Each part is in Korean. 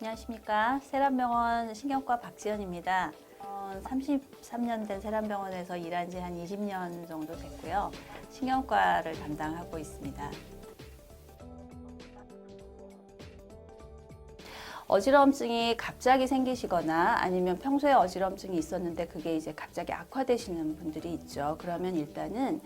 안녕하십니까. 세란병원 신경과 박지연입니다. 33년 된 세란병원에서 일한 지 한 20년 정도 됐고요. 신경과를 담당하고 있습니다. 어지러움증이 갑자기 생기시거나 아니면 평소에 어지러움증이 있었는데 그게 이제 갑자기 악화되시는 분들이 있죠. 그러면 일단은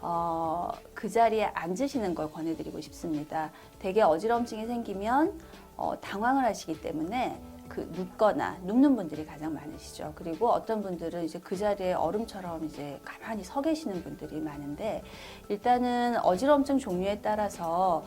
어, 그 자리에 앉으시는 걸 권해드리고 싶습니다. 대개 어지러움증이 생기면 어, 당황을 하시기 때문에 그 눕거나 눕는 분들이 가장 많으시죠. 그리고 어떤 분들은 이제 그 자리에 얼음처럼 이제 가만히 서 계시는 분들이 많은데 일단은 어지러움증 종류에 따라서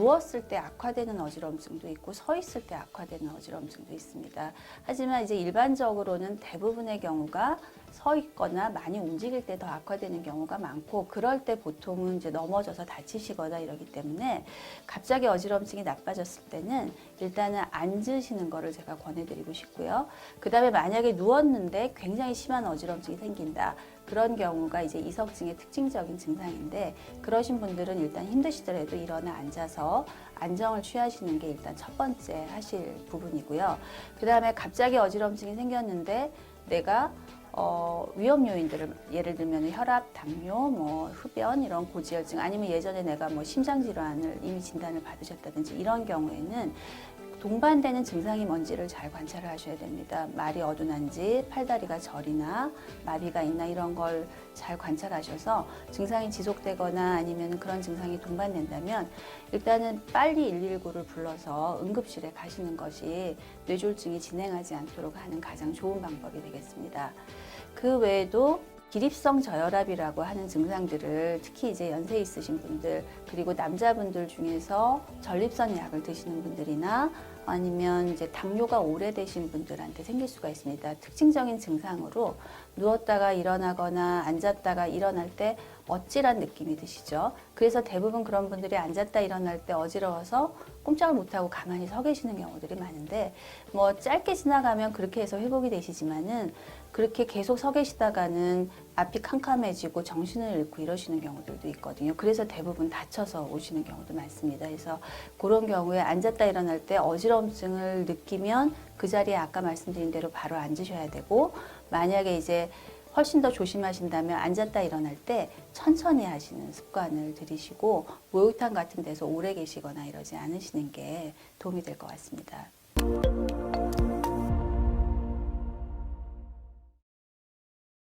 누웠을 때 악화되는 어지러움증도 있고 서 있을 때 악화되는 어지러움증도 있습니다. 하지만 이제 일반적으로는 대부분의 경우가 서 있거나 많이 움직일 때 더 악화되는 경우가 많고 그럴 때 보통은 이제 넘어져서 다치시거나 이러기 때문에 갑자기 어지러움증이 나빠졌을 때는 일단은 앉으시는 거를 제가 권해드리고 싶고요. 그 다음에 만약에 누웠는데 굉장히 심한 어지러움증이 생긴다. 그런 경우가 이제 이석증의 특징적인 증상인데 그러신 분들은 일단 힘드시더라도 일어나 앉아서 안정을 취하시는 게 일단 첫 번째 하실 부분이고요. 그 다음에 갑자기 어지러움증이 생겼는데 내가 어, 위험 요인들을 예를 들면 혈압, 당뇨, 뭐 흡연 이런 고지혈증 아니면 예전에 내가 뭐 심장 질환을 이미 진단을 받으셨다든지 이런 경우에는 동반되는 증상이 뭔지를 잘 관찰을 하셔야 됩니다. 말이 어둔한지, 팔다리가 저리나, 마비가 있나 이런 걸 잘 관찰하셔서 증상이 지속되거나 아니면 그런 증상이 동반된다면 일단은 빨리 119를 불러서 응급실에 가시는 것이 뇌졸중이 진행하지 않도록 하는 가장 좋은 방법이 되겠습니다. 그 외에도 기립성 저혈압이라고 하는 증상들을 특히 이제 연세 있으신 분들 그리고 남자분들 중에서 전립선 약을 드시는 분들이나 아니면 이제 당뇨가 오래되신 분들한테 생길 수가 있습니다. 특징적인 증상으로 누웠다가 일어나거나 앉았다가 일어날 때 어찌란 느낌이 드시죠. 그래서 대부분 그런 분들이 앉았다 일어날 때 어지러워서 꼼짝을 못하고 가만히 서 계시는 경우들이 많은데 뭐 짧게 지나가면 그렇게 해서 회복이 되시지만은 그렇게 계속 서 계시다가는 앞이 캄캄해지고 정신을 잃고 이러시는 경우들도 있거든요. 그래서 대부분 다쳐서 오시는 경우도 많습니다. 그래서 그런 경우에 앉았다 일어날 때 어지러움증을 느끼면 그 자리에 아까 말씀드린 대로 바로 앉으셔야 되고 만약에 이제 훨씬 더 조심하신다면 앉았다 일어날 때 천천히 하시는 습관을 들이시고 목욕탕 같은 데서 오래 계시거나 이러지 않으시는 게 도움이 될 것 같습니다.